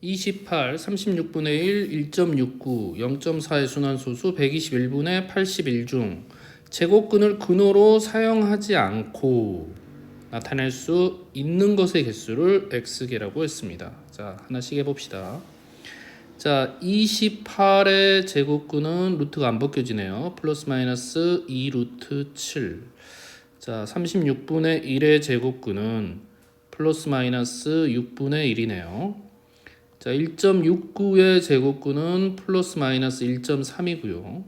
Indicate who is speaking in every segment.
Speaker 1: 28, 36분의 1, 1.69, 0.4의 순환소수 121분의 81 중 제곱근을 근호로 사용하지 않고 나타낼 수 있는 것의 개수를 x개라고 했습니다. 자, 하나씩 해봅시다. 자, 28의 제곱근은 루트가 안 벗겨지네요. 플러스 마이너스 2 루트 7. 자, 36분의 1의 제곱근은 플러스 마이너스 6분의 1이네요. 자, 1.69의 제곱근은 플러스 마이너스 1.3이고요.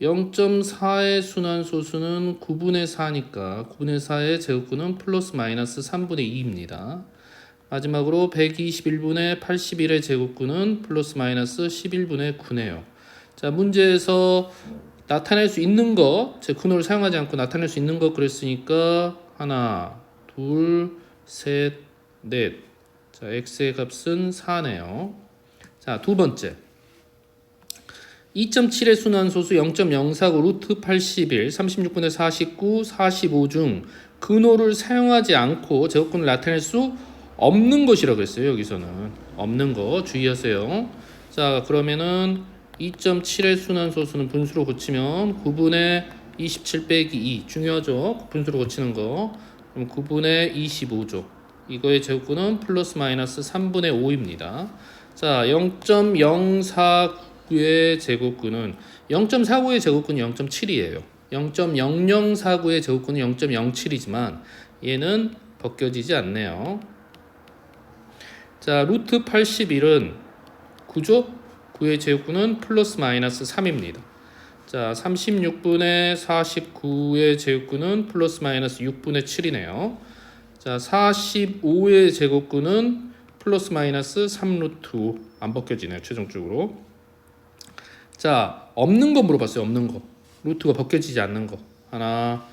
Speaker 1: 0.4의 순환소수는 9분의 4니까 9분의 4의 제곱근은 플러스 마이너스 3분의 2입니다. 마지막으로 121분의 81의 제곱근은 플러스 마이너스 11분의 9네요. 자, 문제에서 나타낼 수 있는 거, 제 근호를 사용하지 않고 나타낼 수 있는 거 그랬으니까 하나, 둘, 셋, 넷. 자, x의 값은 4네요. 자, 두 번째. 2.7의 순환소수 0.049 루트 81, 36분의 49, 45 중 근호를 사용하지 않고 제곱근을 나타낼 수 없는 것이라고 했어요. 여기서는 없는 거 주의하세요. 자, 그러면은 2.7의 순환소수는 분수로 고치면 9분의 27 빼기 2 중요하죠. 분수로 고치는 거. 그럼 9분의 25죠. 이거의 제곱근은 플러스 마이너스 3분의 5입니다. 자, 0.049의 제곱근은 0.49의 제곱근이 0.7이에요. 0.0049의 제곱근은 0.07이지만 얘는 벗겨지지 않네요. 자, 루트 81은 9죠? 9의 제곱근은 플러스 마이너스 3입니다. 자, 36분의 49의 제곱근은 플러스 마이너스 6분의 7이네요. 자, 45의 제곱근은 플러스 마이너스 3루트 5. 안 벗겨지네요, 최종적으로. 자, 없는 거 물어봤어요, 없는 거. 루트가 벗겨지지 않는 거. 하나,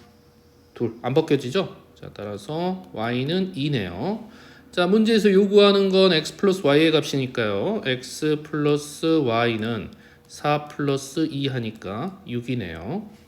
Speaker 1: 둘. 안 벗겨지죠? 자, 따라서 y는 2네요. 자, 문제에서 요구하는 건 x 플러스 y의 값이니까요. x 플러스 y는 4 플러스 2 하니까 6이네요.